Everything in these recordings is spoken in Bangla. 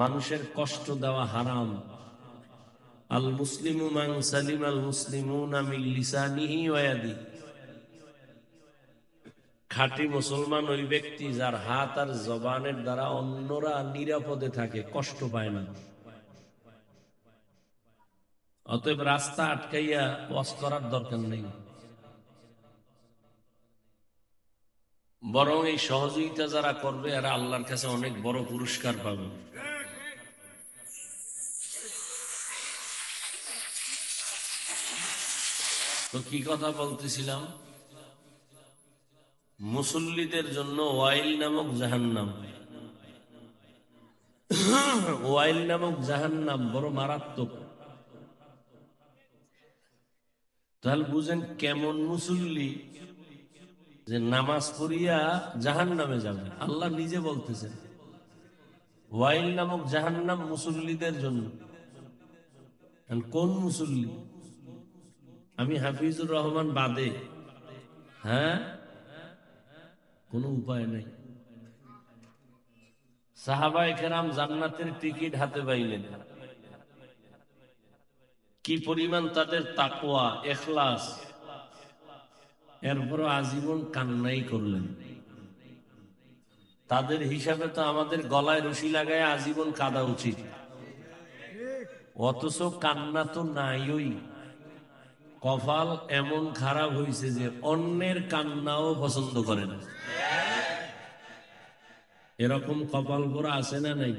মানুষের কষ্ট দেওয়া হারাম। আল মুসলিমু সালিম আল ওয়া ইয়াদিহি খাঁটি মুসলমান ওই ব্যক্তি যার হাত আর জবানের দ্বারা অন্যরা নিরাপদে থাকে, কষ্ট পায় না। অতএব রাস্তা আটকাইয়া ওয়াজ করার দরকার নেই। বরং এই সহযোগিতা যারা করবে, এরা আল্লাহর কাছে অনেক বড় পুরস্কার পাবে। তো কি কথা বলতেছিলাম? মুসল্লিদের জন্য ওয়াইল নামক জাহান্নাম। ওয়াইল নামক জাহান্নাম বড় মারাত্মক। তাহলে বুঝেন কেমন মুসল্লি যে নামাজ পড়িয়া জাহান নামে যাবে। আল্লাহ নিজে বলতেছেন, ওয়াইল নামক জাহান্নাম মুসল্লিদের জন্য। কোন মুসল্লি? আমি হাফিজুর রহমান বাদে। হ্যাঁ? কোনো উপায় নেই। সাহাবাই কেরাম জান্নাতের টিকিট হাতে পাইলেন। কি পরিমাণ তাদের তাকোয়া এখলাস। এরপরও আজীবন কান্নাই করলেন। তাদের হিসাবে তো আমাদের গলায় রশি লাগায় আজীবন কাদা উচিত। অথচ কান্না তো নাইই। কপাল এমন খারাপ হয়েছে যে অন্যের কান্নাও পছন্দ করে না। এরকম কপাল পোড়া আছে না নাই?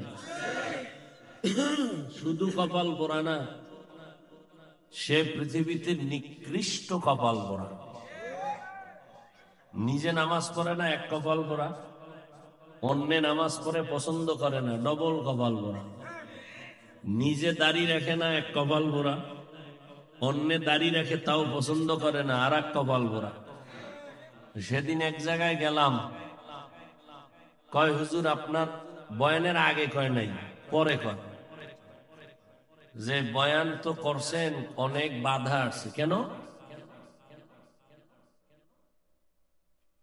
শুধু কপাল পোড়া না, সে পৃথিবীতে নিকৃষ্ট কপাল পোড়া। নিজে নামাজ পড়ে না, এক কপাল পোড়া। অন্যে নামাজ পড়ে, পছন্দ করে না, ডবল কপাল পোড়া। নিজে দাড়ি রাখে না, এক কপাল পোড়া। অন্যে দাড়ি রাখে তাও পছন্দ করে না, আর এক কপাল পোড়া সেদিন এক জায়গায় গেলাম। কয়, হুজুর, আপনার বয়ানের আগে কয় নাই, পরে কয়। যে বয়ান তো করছেন, অনেক বাধা আছে। কেন?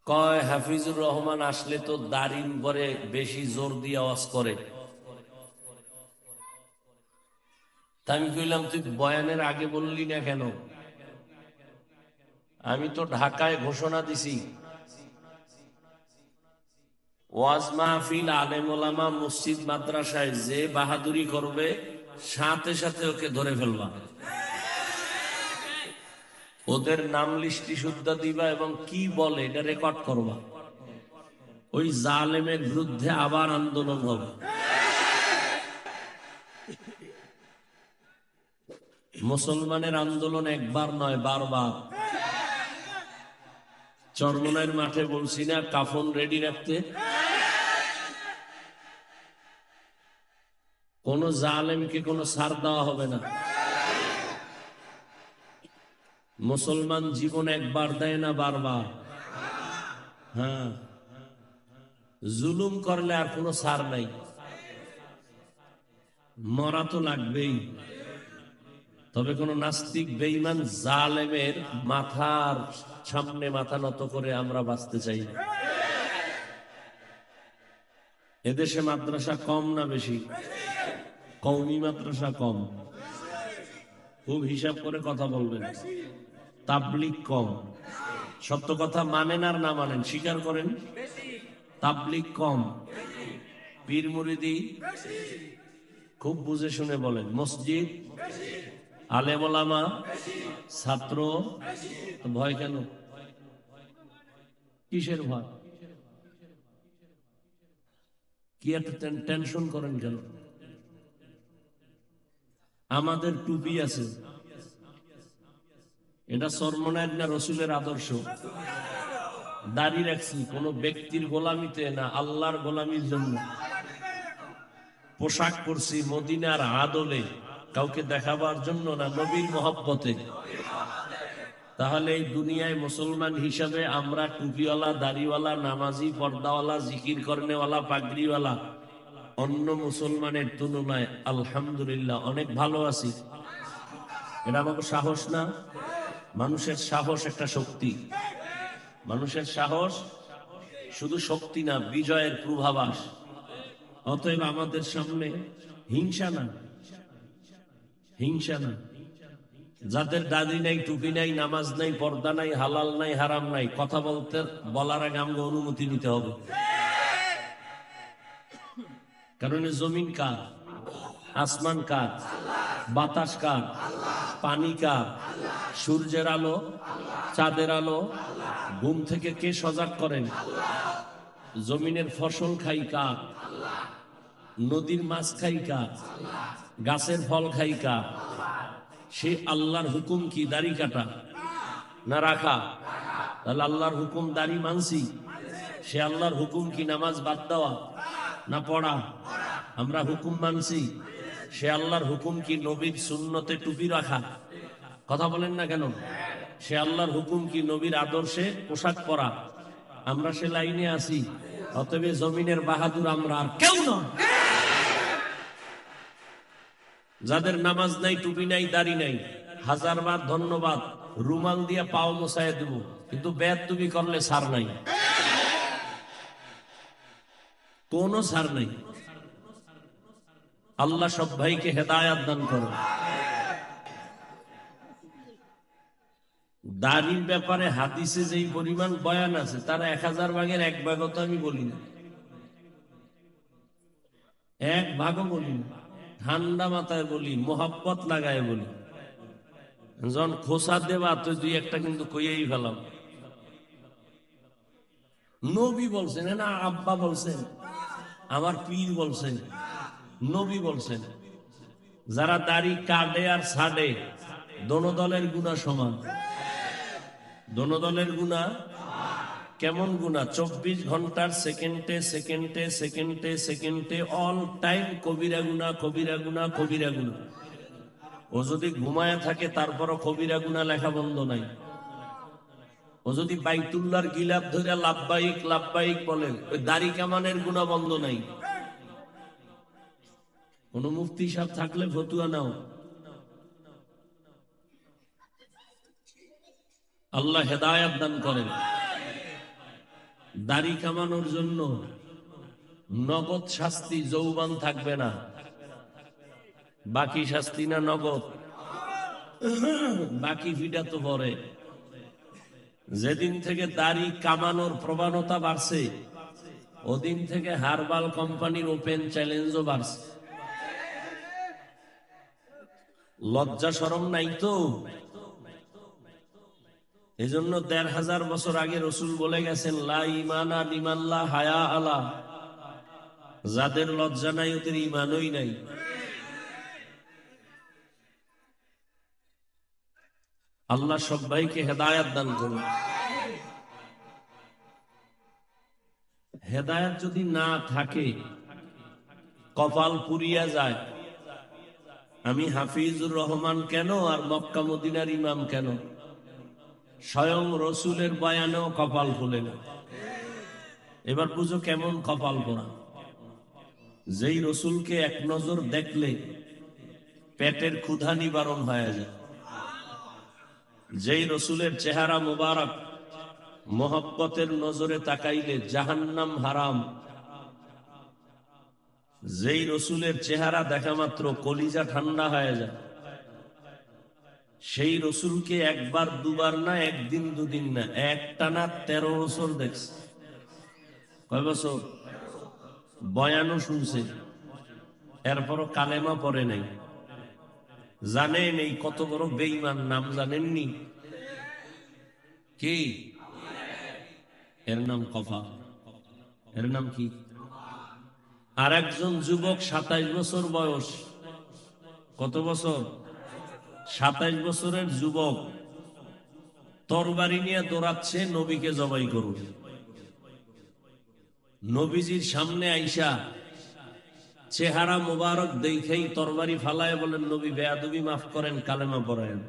কয়, হাফিজুর রহমান আসলে তো দাড়ি পরে বেশি জোর দিয়ে আওয়াজ করে। তা আমি কইলাম, তুই বয়ানের আগে বললি না কেন? আমি তো ঢাকায় ঘোষণা দিছি। ওয়াজ মাহফিল আলেম মসজিদ মাদ্রাসায় যে বাহাদুরি করবে, সাথে সাথে ওকে ধরে ফেলবা। ওদের নাম লিস্টি শুদ্ধা দিবা এবং কি বলে এটা রেকর্ড করবা। ওই জালেমের বিরুদ্ধে আবার আন্দোলন হবে। মুসলমানের আন্দোলন একবার নয়, বারবার। চরমনের মাঠে বলছি না, কাফন রেডি রাখতে। কোন জালেমকে কোনো সার দেওয়া হবে না। মুসলমান জীবন একবার দেয় না, বারবার। হ্যাঁ। জুলুম করলে আর কোনো সার নাই। মরা তো লাগবেই। তবে কোন নাস্তিক বেইমান জালেমের মাথার সামনে মাথা নত করে আমরা বাঁচতে চাই না। এদেশে মাদ্রাসা কম না বেশি? কৌমি মাদ্রাসা কম। খুব হিসাব করে কথা বলবেন। তাবলিক কম। সত্য কথা মানেন আর না মানেন স্বীকার করেন? তাবলিক কম। পীর মুরিদি খুব বুঝে শুনে বলেন মসজিদ আলেমা ছাত্র ভয় কেন? কিসের ভয়? কি এত টেনশন করেন কেন? আমাদের টুপি আছে। এটা সর্বনায়ক না রসুলের আদর্শ? দাঁড়িয়ে রাখছি, কোন ব্যক্তির গোলামিতে না আল্লাহর গোলামির জন্য। পোশাক করছি মদিনার আদলে। কাউকে দেখাবার জন্য না, নবীর মহব্বতে। তাহলে এই দুনিয়ায় মুসলমান হিসাবে আমরা টুপিওয়ালা, দাড়িওয়ালা, নামাজি, পর্দাওয়ালা, জিকির কর্নেওয়ালা, পাগড়িওয়ালা, অন্য মুসলমানের তুলনায় আলহামদুলিল্লাহ অনেক ভালো আছি। এটা আমাকে সাহস না? মানুষের সাহস একটা শক্তি। মানুষের সাহস শুধু শক্তি না, বিজয়ের পূর্বাভাস। অতএব আমাদের সামনে হিংসা না। হিংসা না যাদের দাদি নাই, টুপি নাই, নামাজ নাই, পর্দা নাই, হালাল নাই, হারাম নাই, কথা বলতে, বলার আগে আমাকে অনুমতি নিতে হবে। কারণ জমিন কার? আসমান কার? বাতাস কার? পানি কার? সূর্যের আলো? চাঁদের আলো? ঘুম থেকে কে সজাগ করেন? জমিনের ফসল খাই কার? নদীর মাছ খাই কার গাছের ফল খাই কার সে আল্লাহর হুকুম কি দাড়ি কাটা না রাখা? তাহলে আল্লাহর হুকুম দাড়ি মানছি। সে আল্লাহর হুকুম কি নামাজ বাদ দেওয়া না পড়া? আমরা হুকুম মানছি। সে আল্লাহর হুকুম কি নবীর শূন্যতে টুপি রাখা? কথা বলেন না কেন? সে আল্লাহর হুকুম কি নবীর আদর্শে পোশাক পরা? আমরা সে লাইনে আছি, অতএব জমিনের বাহাদুর আমরা আর কেউ নয়। যাদের নামাজ নাই, টুপি নাই, দাড়ি নাই হাজারবার ধন্যবাদ, রুমাল দিয়ে পাও মশায় দেব, কিন্তু বেদ তুমি করলে সার নাই। কোনো সার নাই। আল্লাহ সব ভাইকে হেদায়াত দান করো দাড়ির ব্যাপারে হাদিসে যেই পরিমাণ বয়ান আছে, তার এক হাজার ভাগের এক ভাগও তো আমি বলি না। এক ভাগও বলি না। ঠান্ডা মাথায় বলি, মোহাব্বত লাগায় বলি। যখন খোসা দেবা তো দুই একটা কিন্তু কইয়েই ফেলাম। নবী বলছেন, না আব্বা বলছেন, আমার পীর বলছেন, নবী বলছেন, যারা দাড়ি কাটে আর ছাড়ে দোনো দলের গুণা সমান। দোনো দলের গুণা কেমন গুণা? চব্বিশ ঘণ্টার সেকেন্ডে সেকেন্ডে সেকেন্ডে সেকেন্ডে অল টাইম কবিরা গুণা কবিরা গুণা কবিরা গুণা। ও যদি ঘুমায় থাকে, তারপরও কবিরা গুণা লেখা বন্ধ নাই। ও যদি বাইতুল্লার গিলাপ ধরে লাভবাহিক লাভবাহিক বলে, ওই দাড়ি কামানের গুণা বন্ধ নাই। কোন মুফতি সাহেব থাকলে ফতুয়া নাও। আল্লাহ হেদায়াত দান করেন। দাড়ি কামানোর জন্য নগদ শাস্তি যৌবান থাকবে না। বাকি শাস্তি না নগদ? বাকি ফিটা তো পরে। যেদিন থেকে দাড়ি কামানোর প্রবণতা বাড়ছে, ওদিন থেকে হারবাল কোম্পানির ওপেন চ্যালেঞ্জও বাড়ছে। লজ্জা সরম নাই তো? এজন্য দেড় হাজার বছর আগে রসুল বলে গেছেন, লা ইমানা নিমাল্লা হায়া আলা। যাদের লজ্জা নাই, ওদের ইমানই নাই। আল্লাহ সবাইকে হেদায়াত দান করুন। হেদায়াত যদি না থাকে, কপাল পুরিয়া যায়। আমি হাফিজুর রহমান কেন আর মক্কা মদিনার ইমাম কেন? স্বয়ং রসুলের বয়ানেও কপাল খুলে না। এবার বুঝো কেমন কপাল পোড়া। যেই রসুলকে এক নজর দেখলে পেটের ক্ষুধা নিবারণ হয়ে যায়। যেই রসুলের চেহারা মুবারক, মোহব্বতের নজরে তাকাইলে জাহান্নাম হারাম। যেই রসুলের চেহারা দেখা মাত্র কলিজা ঠান্ডা হয়ে যায়। সেই রসুলকে একবার, দুবার না, একদিন, দুদিন না একটা না তেরো বছর দেখছে। কয় বছর? বয়ানও শুনছে। এরপরও কালেমা পরে নাই। জানেন এই কত বড় বেইমান নাম জানেননি? কি? এর নাম কফা। এর নাম কি? আর একজন যুবক সাতাইশ বছর বয়স। কত বছর? সাতাইশ বছরের যুবক তরবারি নিয়ে দৌড়াচ্ছে নবীকে জবাই করুন। নবীজির সামনে আইসা চেহারা মোবারক দেখেই তরবারি ফালায় বলেন, নবী, বেয়াদবি মাফ করেন, কালেমা পড়েন।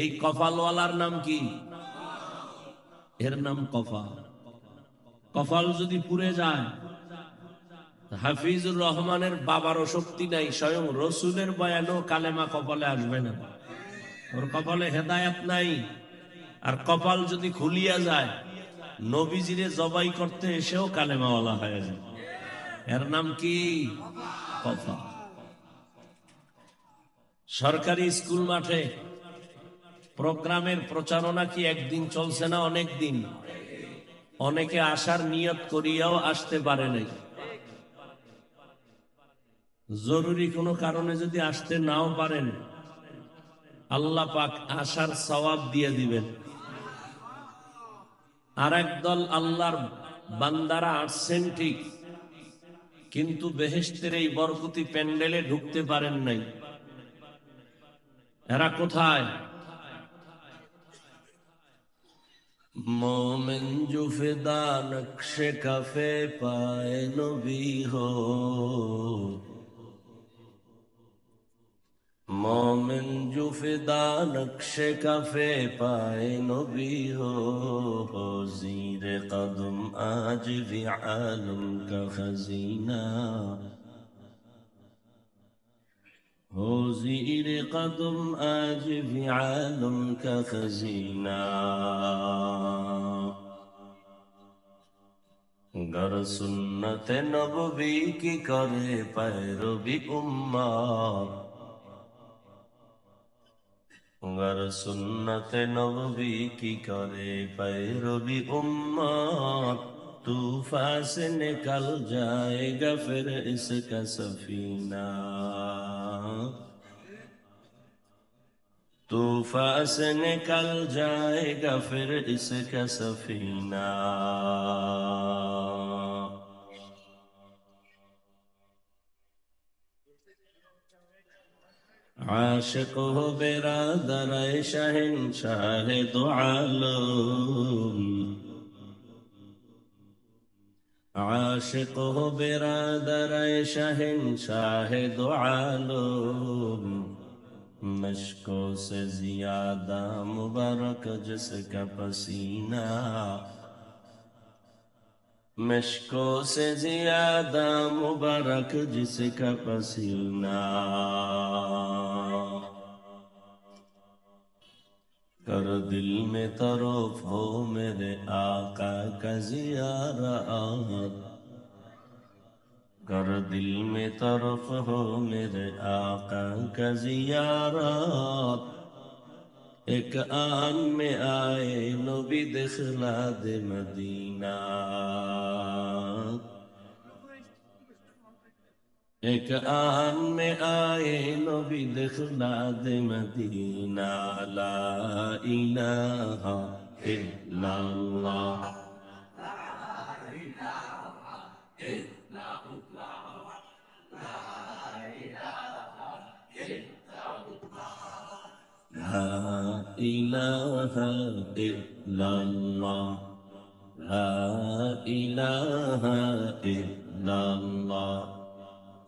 এই কপালওয়ালার নাম কি? এর নাম কফা কপাল যদি পুড়ে যায় হাফিজুর রহমানের বাবারও শক্তি নাই, স্বয়ং রসুলের বয়ানও কালেমা কপালে আসবে না। ওর কপালে হেদায়াত নাই, আর কপাল যদি খুলিয়া যায়, নবীজিরে জবাই করতে এসেও কালেমাওয়ালা হয়ে যায়। এর নাম কি? কফা। সরকারি স্কুল মাঠে প্রোগ্রামের প্রচারণা কি একদিন চলছে না অনেক দিন অনেকে আসার নিয়ত করিয়াও আসতে পারে নাই। জরুরি কোনো কারণে যদি আসতে নাও পারেন, আল্লাহ পাক আসার সওয়াব দিয়ে দিবেন। আর দল আল্লাহর বান্দারা আসছেন ঠিক, কিন্তু বেহেস্তের এই বরকতি প্যান্ডেলে ঢুকতে পারেন নাই। এরা কোথায়? মোমেন জুফেদা নকশে কাফে পায় নবী مومن جو فدا نقش کفے پائے نبی ہو زیر قدم آج بھی عالم کا خزینہ۔ ہو زیر قدم آج بھی عالم کا خزینہ۔ گر سنت نبوی کی کرے پیرو بھی امہ۔ গর সুন্নতে নবী কি করে? রবি উম্মত তুফা সে নিকল জায়েগা ফির ইসকা সফিনা। তুফা সে নিকল জায়েগা ফির ইসকা সফিনা। عاشق ہو برادر شہنشاہ دو عالم عاشق ہو برادر شہنشاہ دو عالم مشکو سے زیادہ مبارک جس کا پسینہ. مشکو سے زیادہ مبارک جس کا پسینہ. کر دل میں طرف ہو میرے آقا کا زیارت کر دل میں طرف ہو میرے آقا کا زیارت ایک آن میں آئے نبی دخلا دے مدینہ۔ ایک آن میں آئے نبی دخلا دے مدینہ لا الہ الا اللہ لا إله إلا الله لا إله إلا الله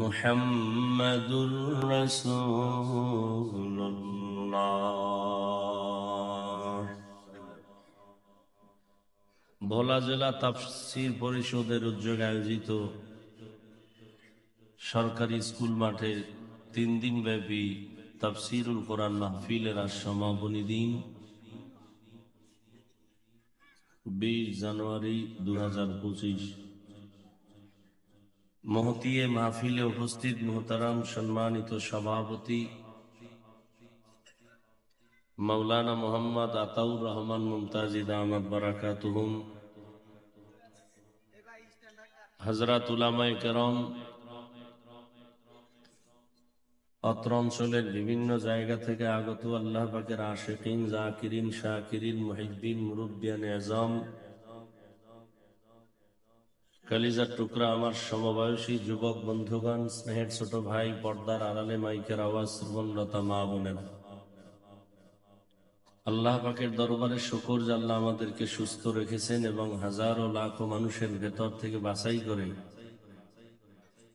মুহাম্মাদুর রাসূলুল্লাহ। ভোলা জেলা তাফসির পরিষদের উদ্যোগে আয়োজিত সরকারি স্কুল মাঠে তিন দিন ব্যাপী তাফসিরুল কোরআন মাহফিলের আজ সমাপনী দিন। বিশ জানুয়ারি দু হাজার পঁচিশ মহতিয়ে মাহফিলে উপস্থিত মোহতারাম সম্মানিত সভাপতি মৌলানা মোহাম্মদ আতাউর রহমান মুমতাজিদ আহমদ বারাকাতুহুম হজরত উলামায়ে কেরম অত্র অঞ্চলের বিভিন্ন জায়গা থেকে আগত আল্লাহ পাকের আশেকিন, জাকিরিন, শাকিরিন, মুহিদ্দিন মুরব্বিয়ান এজম কালিজার টুকরা আমার সমবয়সী যুবক বন্ধুগণ, স্নেহের ছোট ভাই, পর্দার আড়ালে মাইকের আওয়াজ শ্রবণলতা মা বোনেরা। আল্লাহ পাকের দরবারে শুকর আল্লাহ আমাদেরকে সুস্থ রেখেছেন এবং হাজারো লাখো মানুষের ভেতর থেকে বাছাই করে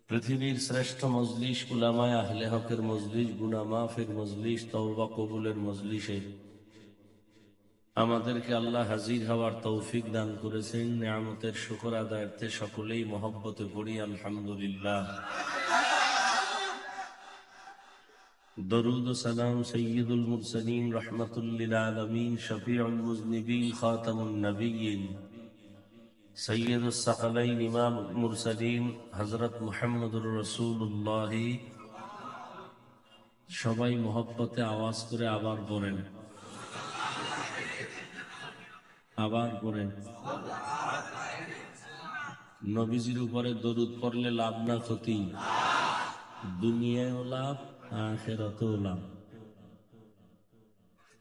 পৃথিবীর শ্রেষ্ঠ মজলিস উলামায় আহলে হকের মজলিস গুনামাফের মজলিস তৌবা কবুলের মজলিসে আমাদেরকে আল্লাহ হাজির হওয়ার তৌফিক দান করেছেন। নিয়ামতের শুকর আদায়ের্থে সকলেই মহব্বতে পড়ি আলহামদুলিল্লাহ। দরুদ সালাম সৈয়দুল মুরসালিম রহমতুল্লিল আলমিন, শফিউল মুজনিবিন, খাতামুন নবীন সৈয়দ সাকালাইন المرسلين حضرت محمد الرسول الله. সবাই মহব্বতে আওয়াজ করে আবার বলেন। আবার বলেন। নবীজির উপরে দরুদ পড়লে লাভ না ক্ষতি? দুনিয়ায়ও লাভ, আখেরাতেও লাভ।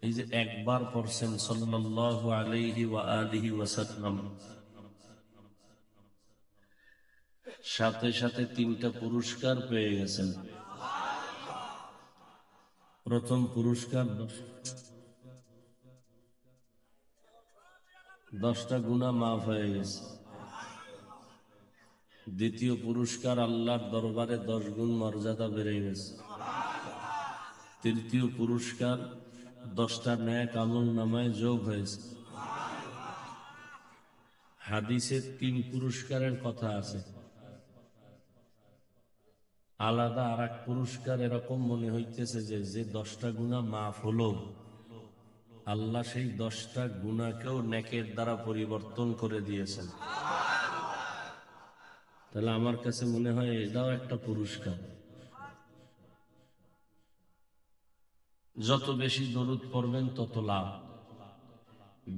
এই যে একবার পড়ছেন সাল্লাল্লাহু আলাইহি ওয়া আলিহি ওয়াসাল্লাম। সাথে সাথে তিনটা পুরস্কার পেয়ে গেছেন। প্রথম পুরস্কার দশটা গুণা মাফ হয়ে গেছে। দ্বিতীয় পুরস্কার আল্লাহর দরবারে দশ গুণ মর্যাদা বেড়ে গেছে। তৃতীয় পুরস্কার দশটা ন্যায় আমল নামায় যোগ হয়েছে। হাদিসের তিন পুরস্কারের কথা আছে। আলাদা আর এক পুরস্কার এরকম মনে হইতেছে যে যে দশটা গুণা মাফ হলো, আল্লাহ সেই দশটা গুণাকেও নেকের দ্বারা পরিবর্তন করে দিয়েছেন। তাহলে আমার কাছে মনে হয় এটাও একটা পুরস্কার। যত বেশি দরুদ পড়বেন, তত লাভ।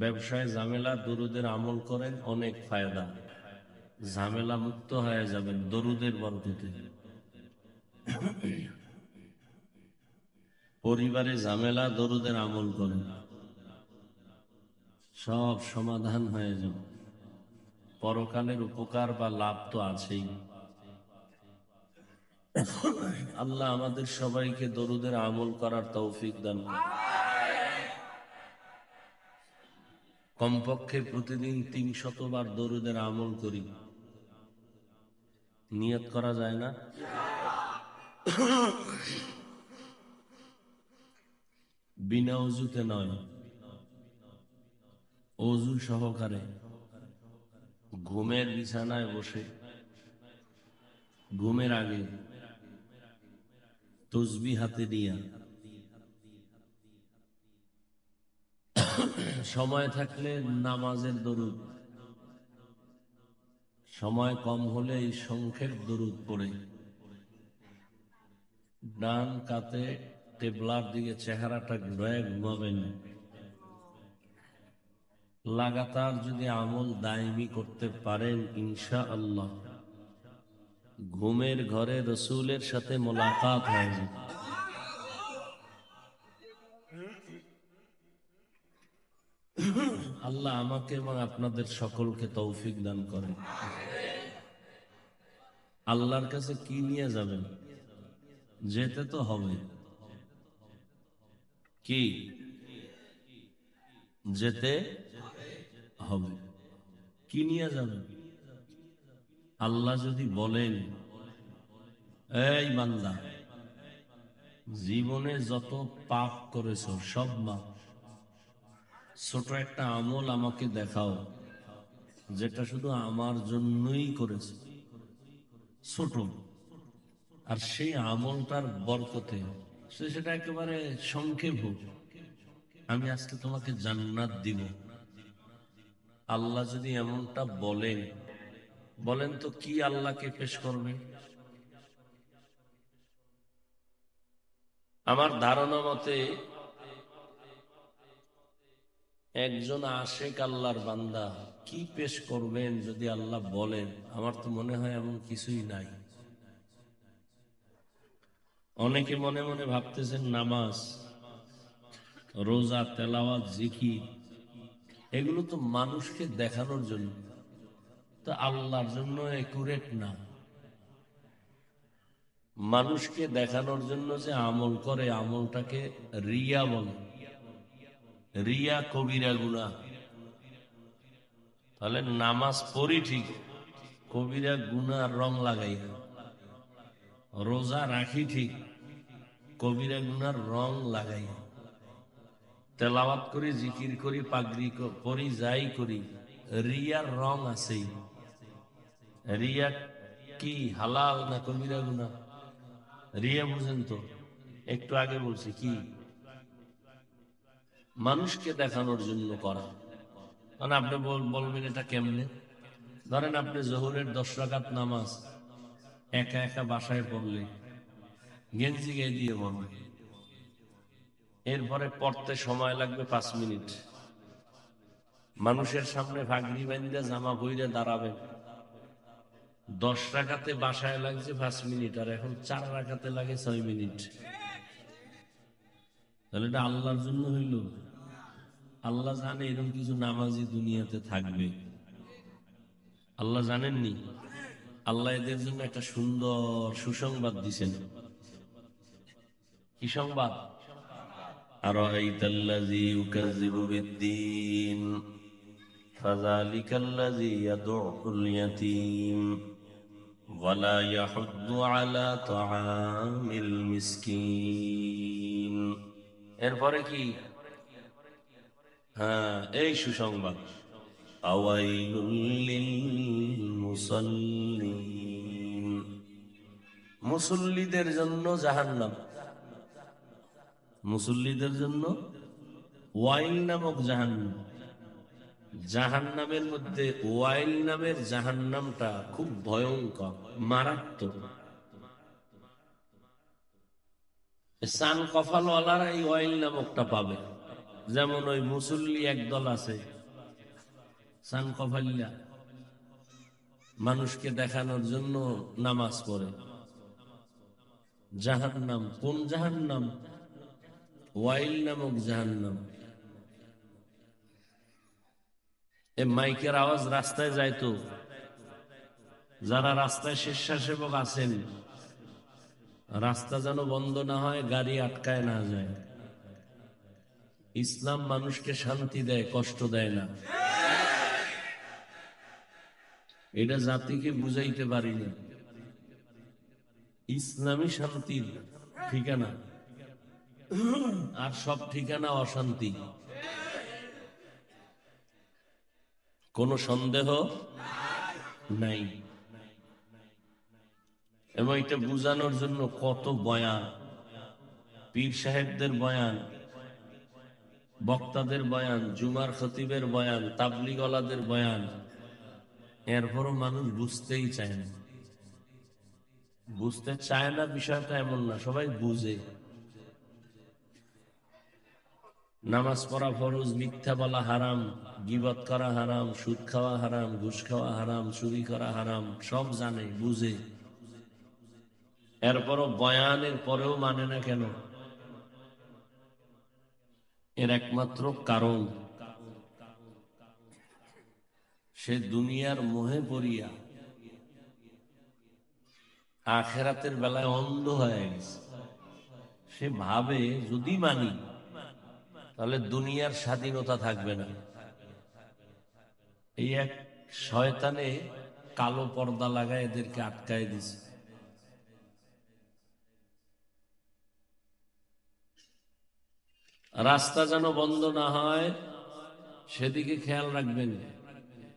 ব্যবসায় ঝামেলা, দরুদের আমল করেন, অনেক ফায়দা। ঝামেলা মুক্ত হয়ে যাবেন দরুদের বরকতে। পরিবারে ঝামেলা, দরুদের আমল করেন সব সমাধান হয়ে যাবে। পরকালের উপকার বা লাভ তো আছেই। আল্লাহ আমাদের সবাইকে দরুদের আমল করার তৌফিক দান কমপক্ষে প্রতিদিন তিন শতবার দরুদের আমল করি। নিয়ত করা যায় না? বিনা অজুতে নয়, অজু সহকারে ঘুমের বিছানায় বসে, ঘুমের আগে তসবি হাতে দিয়া সময় থাকলে নামাজের দরুদ, সময় কম হলে এই সংক্ষেপ দরুদ পড়ে। ডান কাতে টেবলার দিকে চেহারাটা ঘুরায় ঘুমাবেন লাগাতার যদি আমল দায়মি করতে পারেন ইনশা আল্লাহ ঘুমের ঘরে রসুলের সাথে মোলাকাত হয় আল্লাহ আমাকে এবং আপনাদের সকলকে তৌফিক দান করেন। আল্লাহর কাছে কি নিয়ে যাবেন? যেতে তো হবে। কি? যেতে হবে। কি নিয়ে যাবে? আল্লাহ যদি বলেন, এই বান্দা, জীবনে যত পাপ করেছ, সব মাপ। ছোট একটা আমল আমাকে দেখাও, যেটা শুধু আমার জন্যই করেছে। ছোট। আর সেই আমলটার বরকতে সে সেটা একেবারে সংক্ষেপ হোক। আমি আজকে তোমাকে জান্নাত দিব। আল্লাহ যদি এমনটা বলেন বলেন তো কি আল্লাহকে পেশ করবেন আমার ধারণা মতে একজন আশেক আল্লাহর বান্দা কি পেশ করবেন যদি আল্লাহ বলেন? আমার তো মনে হয় এমন কিছুই নাই। অনেকে মনে মনে ভাবতেছেন নামাজ, রোজা, তেলাওয়াত, জিকির, এগুলো তো মানুষকে দেখানোর জন্য। তো আল্লাহর জন্য একুরেট না। মানুষকে দেখানোর জন্য যে আমল করে, আমলটাকে রিয়া বলে। রিয়া কবিরা গুণা তাহলে নামাজ পড়ি ঠিক, কবিরা গুনার রং লাগাই না। রোজা রাখি ঠিক কবিরা গুনার রং লাগাই। তেলাওয়াত করি জিকির করি পাগড়ি পরি যাই করি রিয়ার রং আছেই রিয়া কি হালাল না কবিরা গুনা রিয়া বুঝেন তো একটু আগে বলছি কি মানুষকে দেখানোর জন্য করা মানে আপনি বল- বলবেন এটা কেমনে? ধরেন আপনি জহুরের দশ রাকাত নামাজ একা একা বাসায় পড়লে। গেঞ্জি গায়ে দিয়ে পড়বে এরপরে পড়তে সময় লাগবে পাঁচ মিনিট। মানুষের সামনে ভাগনি বান্ধে জামা বইরে দাঁড়াবে। দশ রাখাতে বাসায় লাগছে পাঁচ মিনিট, আর এখন চার রাখাতে লাগে ছয় মিনিট। তাহলে এটা আল্লাহর জন্য হইল। আল্লাহ জানে এরকম কিছু নামাজি দুনিয়াতে থাকবে। আল্লাহ জানেননি? আল্লাহ এদের জন্য একটা সুন্দর সুসংবাদ দিছেন কি সংবাদ আর الذي يكذب بالدين فذلك الذي يدع اليتيم ولا يحض على طعام المسكين এরপরে কি হ্যাঁ এই সুসংবাদ মুসল্লিদের জন্য জাহান্নাম। মুসল্লিদের জন্য ওয়াইল নামক জাহান্নাম। জাহান্নামের মধ্যে ওয়াইল নামের জাহান্নামটা খুব ভয়ঙ্কর, মারাত্মক। সান কফালওয়ালারা এই ওয়াইল নামকটা পাবে। যেমন ওই মুসল্লি একদল আছে সান মানুষকে দেখানোর জন্য নামাজ পড়ে। জাহান্নাম, কোন জাহান্নাম? ওয়াইল নামক জাহান্নাম। এ মাইকের আওয়াজ রাস্তায় যায় তো। যারা রাস্তায় স্বেচ্ছাসেবক আছেন, রাস্তা যেন বন্ধ না হয়, গাড়ি আটকায় না যায়। ইসলাম মানুষকে শান্তি দেয়, কষ্ট দেয় না। এটা জাতিকে বুঝাইতে পারি না। ইসলামী শান্তির ঠিকানা। আর সব ঠিকানা অশান্তি। কোন সন্দেহ নাই। এবং এটা বুঝানোর জন্য কত বয়ান। পীর সাহেবদের বয়ান, বক্তাদের বয়ান, জুমার খতিবের বয়ান, তাবলিগলাদের বয়ান। এরপরও মানুষ বুঝতেই চায় না। বুঝতে চায় না, বিষয়টা এমন না, সবাই বুঝে। নামাজ পড়া ফরজ, মিথ্যা বলা হারাম, গিবত করা হারাম, সুদ খাওয়া হারাম, ঘুষ খাওয়া হারাম, চুরি করা হারাম, সব জানে, বুঝে। এরপরও বয়ানের পরেও মানে না কেন? এর একমাত্র কারণ। সে দুনিয়ার মোহে পড়িয়া আখেরাতের বেলায় অন্ধ হয়ে গেছে। সে ভাবে, যদি মানি, তাহলে দুনিয়ার স্বাধীনতা থাকবে না। এই এক শয়তানে কালো পর্দা লাগায় এদেরকে আটকায় দিছে। রাস্তা যেন বন্ধ না হয়, সেদিকে খেয়াল রাখবেন।